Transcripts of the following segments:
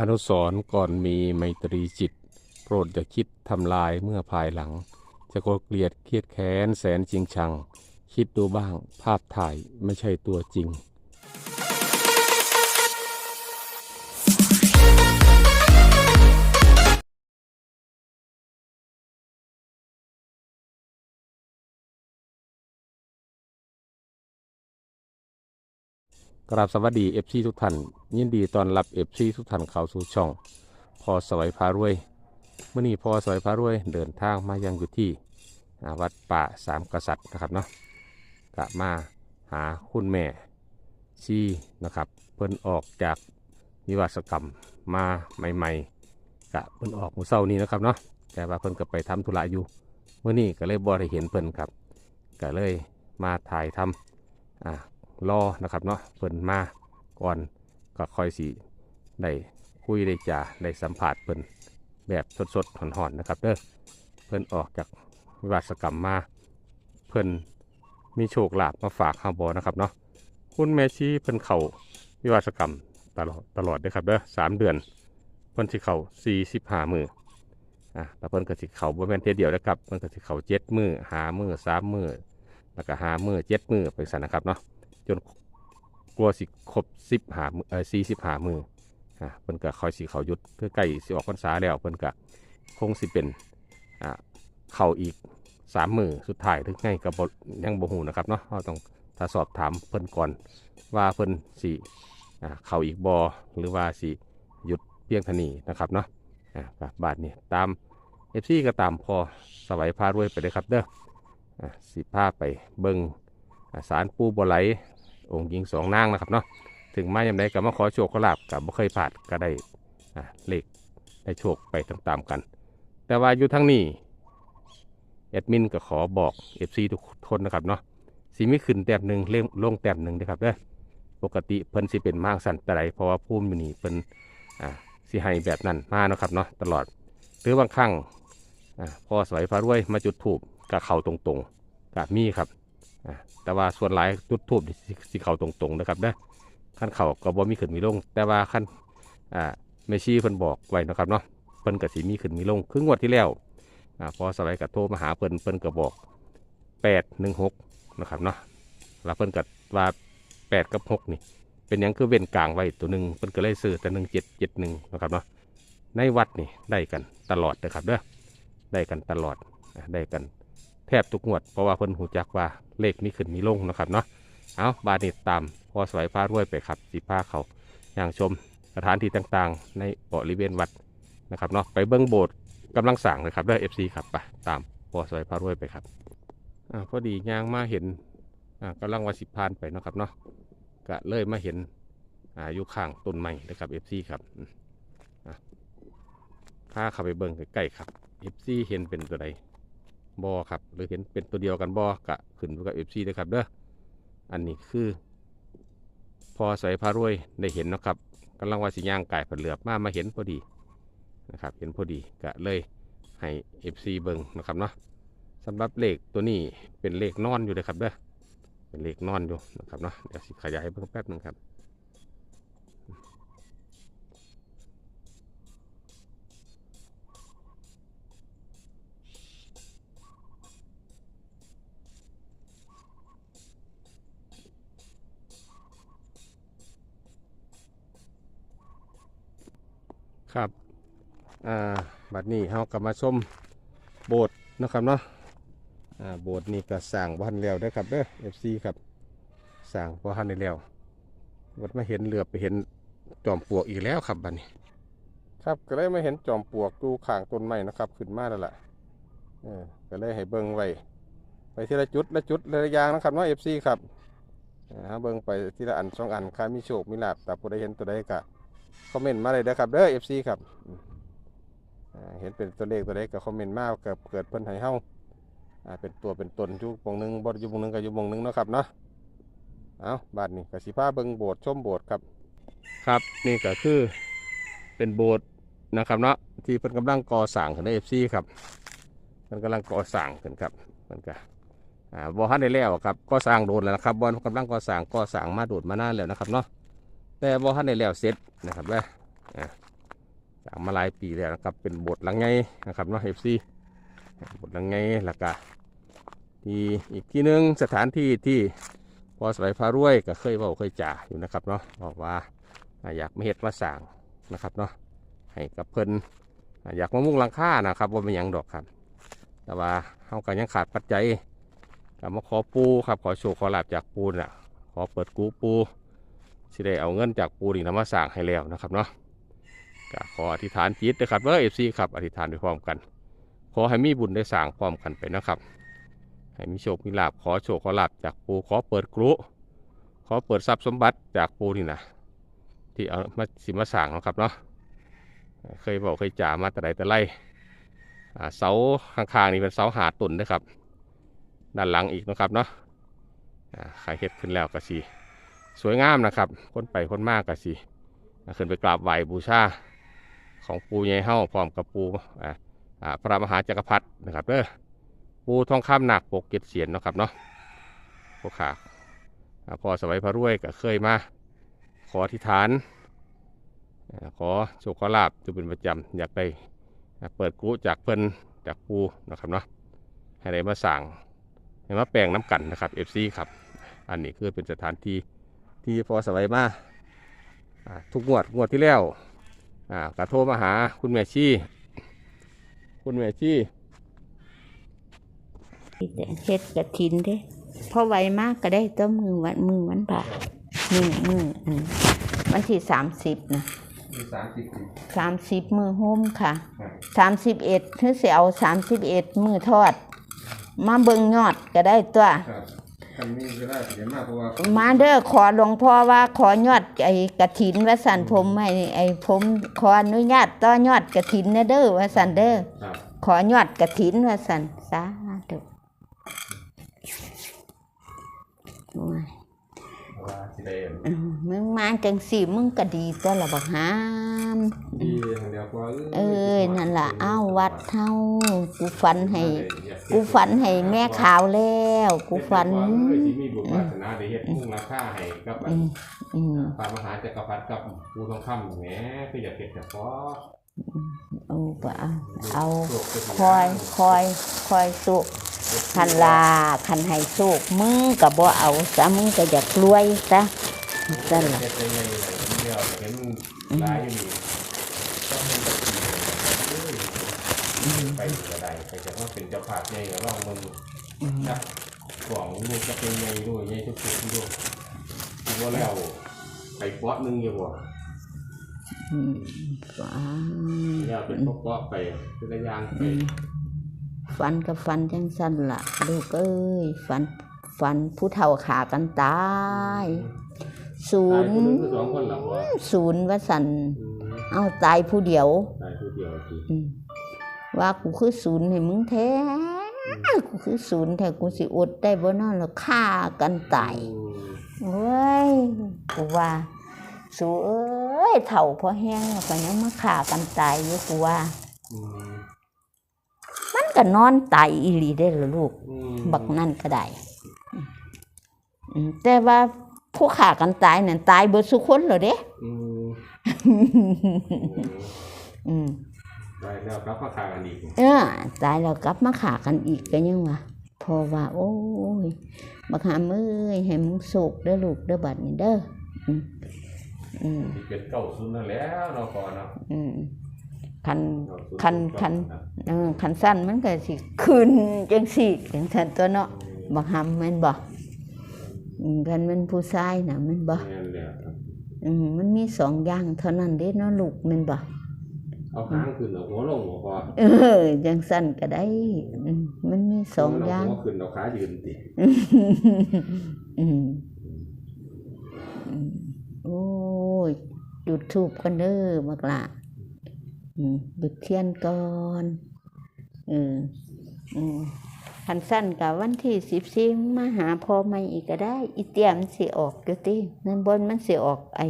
อนุสรก่อนมีไมตรีจิต โปรดอย่าคิดทำลายเมื่อภายหลัง จะโกรธเกลียดเครียดแค้นแสนจริงชัง คิดดูบ้างภาพถ่ายไม่ใช่ตัวจริง กราบสวัสดีเอฟซีทุกท่านยินดีต้อนรับเอฟซีทุกท่านเข้าสู่ช่องพอสวัยพารวยเมื่อนี้พอสวัยพารวยเดินทางมายังอยู่ที่วัดป่าสามกษัตริย์นะครับเนาะกะมาหาคุณแม่ชีนะครับ เพิ่นออกจากนิวาสกรรมมาใหม่ๆกะเพิ่นออกมือเช้านี้นะครับเนาะแต่ว่าเพิ่นก็ไปทำธุระอยู่เมื่อนี้ก็เลยบ่ได้เห็นเพิ่นครับก็เลยมาถ่ายทำอ่า รอนะครับเนาะเพิ่นมาก่อนก็ค่อยสิได้คุยได้จาได้สัมผัสเพิ่นแบบสดๆหอนๆนะครับเด้อเพิ่นออกจากวิวาสกรรมมาเพิ่นมีโชคลาภมาฝากข้าวบอนะครับเนาะคุณแม่ชีเพิ่นเข้าวิวาสกรรมตลอดตลอดเด้อครับเด้อสามเดือนเพิ่นสิเข้าสี่สิบห้ามืออะแล้วเพิ่นก็สิเข้าบ่แม่นเทยเดียวนะครับเพิ่นก็สิเข้าเจ็ดมือหามือสามมือแล้วก็หามือเจ็ดมือไปสั่นนะครับเนาะ จนกลัวสิครบสิบหามือเออสี่สิบหามืออ่าเพิ่นก็คอยสิเขายุดเพื่อใกล้สิออกพรรษาแล้วเพิ่นก็คงสิเป็นอ่าเข้าอีกสามมือสุดท้ายถึงไงกับบยังบ่ฮู้นะครับเนาะเราต้องถ้าสอบถามเพิ่นก่อนว่าเพิ่นสิอ่าเข้าอีกบอหรือว่าสิหยุดเพียงทนีนะครับเนาะอ่าบาทนี้ตามเอฟซีก็ตามพอสวัยพารวยไปเลยครับเด้ออ่าสิพาไปเบิงสารปูบไหล องค์หญิงสองนางนะครับเนาะถึงมายามใดก็มาขอโชคขอลาบกับบ่เคยผ่านก็ได้เลขได้โชคไปตามๆกัน แต่ว่าอยู่ทั้งนี้แอดมินก็ขอบอก FC ทุกคนนะครับเนาะสีไม่ขึ้นแต้มหนึ่งเล่งลงแต้มหนึ่งนะครับเด้อปกติเพิ่นสิเป็นมากสั่นแต่ไรเพราะว่าภูมิอยู่นี่เพิ่นอ่าสิให้แบบนั้นมาเนะครับเนาะตลอด หรือบางครั้งอ่าพอสวยพารวยมาจุดถูกกับเขาตรงๆกับมีครับ แต่ว่าส่วนหลายจุดทูบสิเขาตรงๆนะครับนะขั้นเขาก็บ่มีขึ้นมีลง แต่ว่าขั้นอ่าเมชีเพิ่นบอกไว้นะครับเนาะเพิ่นก็สิมีขึ้นมีลงคืองวดที่แล้วอ่าพอสไลด์กับโทรมาหาเพิ่นเพิ่นก็บอกแปดหนึ่งหกนะครับเนาะแล้วเพิ่นก็ว่าแปดกับหกนี่เป็นยังคือเว้นกลางไว้ตัวหนึ่งเพิ่นก็เลยซื้อแต่หนึ่งเจ็ดเจ็ดหนึ่งนะครับเนาะในวัดนี่ได้กันตลอดนะครับเด้อได้กันตลอดได้กัน แทบทุกงวดเพราะว่าเพิ่นหูจักว่าเลขมีขึ้นมีลงนะครับเนาะเอาบานี้ตามพอสวยฟ้ารวยไปครับสีผ้าเขาอย่างชมสถานที่ต่างๆ ในบริเวณวัดนะครับเนาะไปเบิ้องโบสถ์กำลังสั่งเลยครับด้วยเอฟซีครับไปตามพอสวยฟ้ารวยไปครับอ่าพอดีย่างมาเห็นอ่ากำลังว่าสิพานไปนะครับเนาะก็เลยมาเห็นอ่าอยู่ข้างต้นไม้นะครับเอฟซีครับอืมอะพาเข้าไปเบิ้งใกล้ๆครับเอฟซีเห็นเป็นตัวใด บอครับหรือเห็นเป็นตัวเดียวกันบอกะขึ้นกับเอฟซีด้วยครับเด้ออันนี้คือ พอใส่พารวยได้เห็นนะครับกำลังว่าสิย่างไก่ผัดเหลือบมามาเห็นพอดีนะครับ เห็นพอดีก็เลยให้เอฟซีเบิงนะครับเนาะสำหรับเลขตัวนี้เป็นเลขนอนอยู่เลยครับเด้อเป็นเลขนอนอยู่นะครับเนาะเดี๋ยวสิขยายเพิ่มแป๊บหนึงครับ ครับอ่าบัดนี้เฮากลับมาชมโบสถ์นะครับเนาะอ่าโบสถ์นี่ก็สร้างบ้านแล้วเด้อครับเด้อ FC ครับสร้างบ่ทันแล้ววัดมาเห็นเหลือบไปเห็นจอมปลวกอีกแล้วครับบัดนี้ ครับก็เลยมาเห็นจอมปลวกดูข้างต้นไม้นะครับขึ้นมาแล้วล่ะเออก็เลยให้เบิ่งไว้ไปทีละจุดละจุดละอย่างนะครับเนาะ FC ครับอ่าเบิ่งไปทีละอันสองอันค่ามีโชคมีลาภแต่ผู้ใดเห็นตัวใดก็ คอมเมนต์มาเลยนะครับเด้อ FC ครับเห็นเป็นตัวเลขตัวเลขก็คอมเมนต์มาเกิดเกิดเพิ่นให้เฮาอ่าเป็นตัวเป็นตนยู่วงหนึ่งบ่อยู่วงหนึ่งก็อยู่วงหนึ่งนะครับเนาะเอาบาดนี้ก็สิพาเบิงโบสถ์ชมโบสถ์ครับ ครับนี่ก็คือเป็นโบสถ์นะครับเนาะที่เพิ่นกำลังก่อสร้างขึ้นใน FC ครับเพิ่นกำลังก่อสร้างขึ้นครับเพิ่นก็อ่าบ่ทันได้แล้วครับก่อสร้างโดนแล้วนะครับบ่กำลังก่อสร้างก่อสร้างมาโดดมาหน้าแล้วนะครับเนาะ แต่บ่ทันได้แล้วเสร็จนะครับเด้ออ่าสร้างมาหลายปีแล้วนะครับ เป็นบสถ์หลังไงนะครับเนาะเอฟซีบสถ์หลังไงแล้วก็ที่อีกที่หนึ่งสถานที่ที่พอสมัยพารวยก็เคยเว่าเคยจ่าอยู่นะครับเนาะบอกว่าอยากมาเฮ็ดมาสร้างนะครับเนาะให้กับเพิ่นอยากมามุ่งลังคานะครับว่าเป็นยังดอกครับ แต่ว่าเฮาก็ยังขาดปัจจัยก็มาขอปูครับขอโชว์ขอหลาบจากปูน่ะ ขอเปิดกูปู สิได้เอาเงินจากปูนี่นำมาสร้างให้แล้วนะครับเนาะก็ขออธิษฐานจิตนะครับเด้อเอฟซีครับอธิษฐานไปพร้อมกัน ขอให้มีบุญได้สร้างพร้อมกันไปนะครับให้มีโชคมีลาภขอโชคขอลาภจากปูขอเปิดกรุขอเปิดทรัพย์สมบัติจากปูนี่นะที่เอามาสิมาสร้างนะครับเนาะเคยบอกเคยจ่ามาแต่ใดแต่ไรอ่เสาข้างๆนี่เป็นเสาหาตุนนะครับ ด้านหลังอีกนะครับเนาะอ่าใครเฮ็ดขึ้นแล้วก็สี สวยงามนะครับ คนไปคนมากก็สีขึ้นไปกราบไหว้บูชาของปูใหญ่เฮ้าพร้อมกับปูอ่าอ่าพระมหาจักรพรรดินะครับเด้อปูทองคำหนักปกเก็ดเสียนนะครับเนาะพวกขาอ่าพอสวัยพระรวยก็เคยมา ขออธิฐานอ่าขอโชคขอลาบจะเป็นประจำอยากได้อ่าเปิดกุจากเพิ่นจากปูนะครับเนาะให้ได้มาสั่งให้มาแปลงน้ำกันนะครับเอฟซีครับ อันนี้คือเป็นสถานที่ ที่พอสวัยมาอ่าทุกงวดงวดที่แล้วอ่ากระโทรมาหาคุณแม่ชีคุณแม่ชีเฮ็ดกระถินเด้พอไวมากก็ได้ต้มมือวันมือวันผ่ามือมืออันวันที่สามสิบนะมีสามสิบสามสิบมือโฮมค่ะครับสามสิบเอ็ดคือเสียเอาสามสิบเอ็ดมือทอด มาเบิ่งยอดก็ได้ตัว ครับทำนี้ก็ได้เดี๋ยวมากเพราะว่ามาเด้อขอหลวงพ่อว่าขอยอดไอ้กระถินว่าสันผมไอ้ไอ้ผมขออนุญาตต่อยอดกระถินนะเด้อว่าสันเด้อครับขอยอดกระถินว่าสันสาธุโอ้ยเพราะ ว่าสิได้อืมมึงมาจังสี่มึงก็ดีตัวละบักหามดีเดี๋ยวพอเอ้ยนั่นล่ะอ้าววัดเฮากูฝันให้ กูฝันให้แม่ขาวแล้ว กูฝันเอ้ยสิมีบุญวาสนาได้เฮ็ดมุ่งราคาให้กับอัอืนมอืมพระมหาจักรพรรดิกับปูทองคำแหมคืออยากเฮ็ดแต่พอเอาไปเอาเอาคอยคอยคอยสุก คันลาคันให้สุกมึงก็บ่เอาซะมึงก็อยากรวยซะนั่นล่ะเฮ็ดได้ไงเลยเดียวเห็นหลายอยู่นี่ต้องเป็นตะกี้เอ้ยไปก็ได้ไปจะว่าเป็นเจ้าภาพใหญ่ก็ลองเบิ่งอืมนะกล่องลูกจะเป็นไงด้วยไงทุกทุกด้วยคิดว่าแล้วไปเปาะหนึงอยู่บ่อืมฝันแล้วเป็นพวกเปาะไปเป็นระยางไปอืม ฝันกับฝันจังสั้นล่ะลูกเอ้ยฝันฝันผู้เฒ่าขากันตายศูตายนคนหนึงย์คือสองคนหลังบ่ศูนย์ว่าสันอืมเอาตายผู้เดียวตายผู้เดียวสิอืมว่ากูคือศูนย์ให้มึงแท้กูคือศูนย์แต่กูสิอดได้บ่นอนแล้วฆ่ากันตายอืมเว้ยกูว่าสูเอ้ยเฒ่าพอแห้งแล้วก็ยังมาฆ่ากันตายอยู่กูว่าอืมมัน ก็นอนตายอีหลีได้อเหรอลูกอืมบักนั่นก็ได้อืมแต่ว่าผู้ฆ่ากันตายนั่นตายเบิดสุคนเหรอเด้อืมอืมตายแล้วกลับมาฆ่ากันอีกเออตายแล้วกลับมาฆ่ากันอีกก็ยังว่าเพอว่า โอ้ยบักหามเอ้ยให้มึงโศกเด้อลูกเด้อบัดนี้เด้ออืมอืมที่เป็นเก้าศูนย์นั่นแหล้วเนาะพอเนาะอืม คันเก้าศูย์คันคันเออคันสั้นมันก็สิขึ้นจังสี่จังสันตัวเนาะบักหามแม่นบ่อืมคันมันผู้ชายน่ะแม่นบ่แม่นแล้วครับอืมมันมีสองอย่างเท่านั้นเด้เนาะลูกแม่นบ่เอาหางขึ้นเอาหัวลงหัวพอเออจังสั้นก็ได้อืมมันมีสองอย่างเหัวขึ้นเอาขายืนติอืมอืมโอ้ยจุดทูบกันเด้อบักละ อืมจุดเทียนก่อนเอออืมคันสั้นกับวันที่สิบสี่มาหาพ่อไม่อีกก็ได้ อีเตียมนสิออกอยู่ตินั่นบนมันสิออกไอ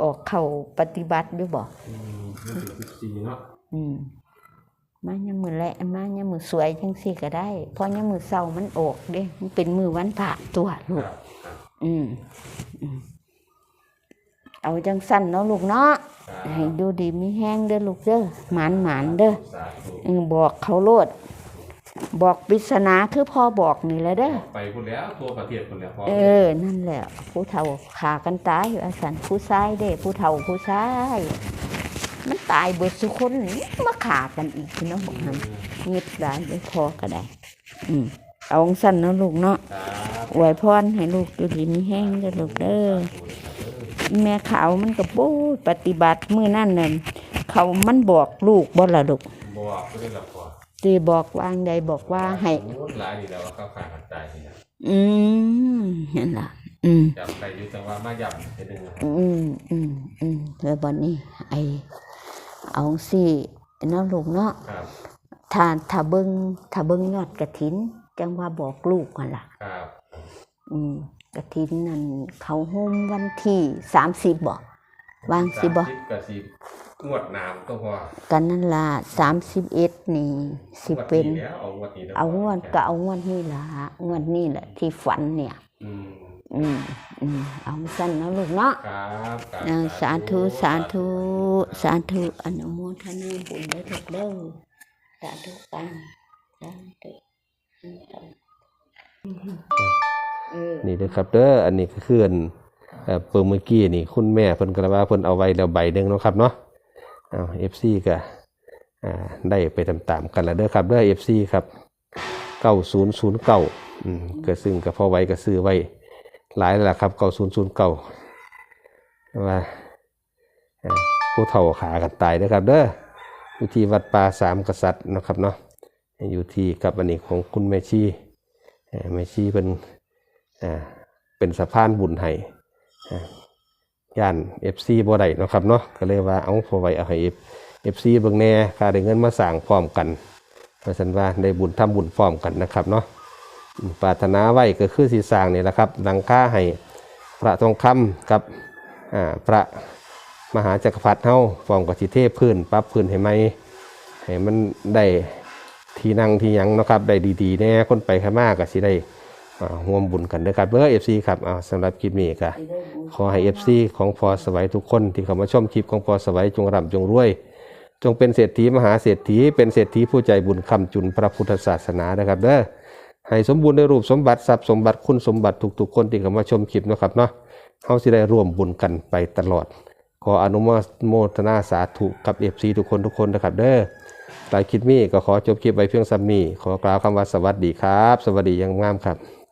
ออกเข่าปฏิบัติอยู่บ่อืมมันถึงสิบสี่เนาะอืมมาเนี่ยามมือแลมาเนี่ยามมือสวยจังสี่ก็ได้เพราะเนี่ยามมือเศร้ามันออกเด้มันเป็นมือวันผ่าตัวลูคกรับครับอืมอืม เอาจังสั้นเนาะลูกเนาะให้ดูดีมีแห้งเด้อลูกเด้อหมานหมานๆเด้อสาธุเออบอกเขาโลด บอกปริศนาคือพ่อบอกนี่แหละเด้อไปพุ่นแล้วตัวประเทศพุ่นแล้วพอเออ นั่นแหละ ผู้เฒ่าขากันตายอาสันผู้ชายเด้ ผู้เฒ่าผู้ชายมันตายเบิดสุคนนี่มาขากันอีกพี่น้องบอกหันเงียบได้ไม่พอก็ได้ อืมเอาจังสั้นเนาะลูกเนาะครับอวยพรให้ลูกอยู่ดีมีแห้งเด้อลูกเด้อ แม่ขาวมันก็บูดปฏิบัติมื้อนั่นน่ะเขามันบอกลูกบ่ล่ะลูกบอกก็ได้ละพอตีบอกวางใดบอกว่าให้โอ้หลายนี่แล้วเขาขาดกันตายนี่นะอืมนั่นล่ะ อืมจำไปอยู่แต่ว่ามาย่ำเป็นหนึ่งนะครับอืมอืมอืมแล้วบัดนี้ ไอเอาสิเนาะลูกเนาะครับถ้าถ้าเบิ่งถ้าเบิ่งยอดกระถิน จังว่าบอกลูกกันล่ะ ครับ อืมกระ ถินนั่นเขาโฮมวันที่สามสิบบ่วางสิบ่สามกับสิบงวดน้ำก็พอกันนั่นล่ะสามสิบเอ็ดนี่สิเป็นงวดแล้วเอางวดนี้แล้วเอางวดก็เอางวดนี่ล่ะงวดนี่แหละที่ฝันเนี่ยอืมอืมอืมเอาสั้นเนาะลูกเนาะครับครับอ่าสาธุสาธุสาธุอนุโมทนาบุญได้ทุกเด้อสาธุกันสาธุ เออนี่เด้อครับเด้ออันนี้ก็คืออันเอ่อเปิ่มเมื่อกี้นี่คุณแม่เพิ่นก็ว่าเพิ่นเอาไว้แล้วใบหนึงเนาะครับเนาะเอา FC ก็อ่าได้ไปตามๆกันแล้วเด้อครับเด้อ FC ครับ9009อืมก็ซึ่งก็พอไว้ก็ซื้อไว้หลายแล้วล่ะครับ9009ว่าเอ่อผู้เฒ่าขากันตายเด้อครับเด้ออยู่ที่วัดป่าสามกษัตริย์เนาะครับเนาะอยู่ที่กับอันนี้ของคุณแม่ชีเอ่อแม่ชีเป็นอ่า เป็นสะพานบุญให้อ่าย่าน FC บ่ได้เนาะครับเนาะก็เลยว่าเอาพอไว้เอาให้ FC เบิ่งแน่ค่าได้เงินมาสร้างพร้อมกันเพราะฉะนั้นว่าได้บุญทำบุญพร้อมกันนะครับเนาะปรารถนาไว้ก็คือสิสางนี่แหละครับหลังคาให้พระทองคำกับอ่าพระมหาจักรพรรดิเฮาพร้อมกับสิเทพพื้นปรับพื้นให้ไหมให้มันได้ที่นั่งที่ยังเนาะครับได้ดีๆแน่คนไปข้ามากก็สิได้ อ่าร่วมบุญกันนะครับเด้อเอฟซีครับอ่าสำหรับคลิปนี้ก็ขอให้เอฟซีของพอสวัยทุกคนที่เข้ามาชมคลิปของพอสวัยจงร่ำจงรวย จงเป็นเศรษฐีมหาเศรษฐีเป็นเศรษฐีผู้ใจบุญคำจุนพระพุทธศาสนานะครับเด้อให้สมบูรณ์ในรูปสมบัติทรัพย์สมบัติคุณสมบัติทุกๆคนที่เข้ามาชมคลิปนะครับเนาะเฮาสิได้ร่วมบุญกันไปตลอด ขออนุโมทนาสาธุกับเอฟซีทุกคนทุกคนนะครับเด้อหลายคลิปนี้ก็ขอจบคลิปไว้เพียงซ้ำนี้ขอกล่าวคำว่าสวัสดีครับ สวัสดียังงามครับ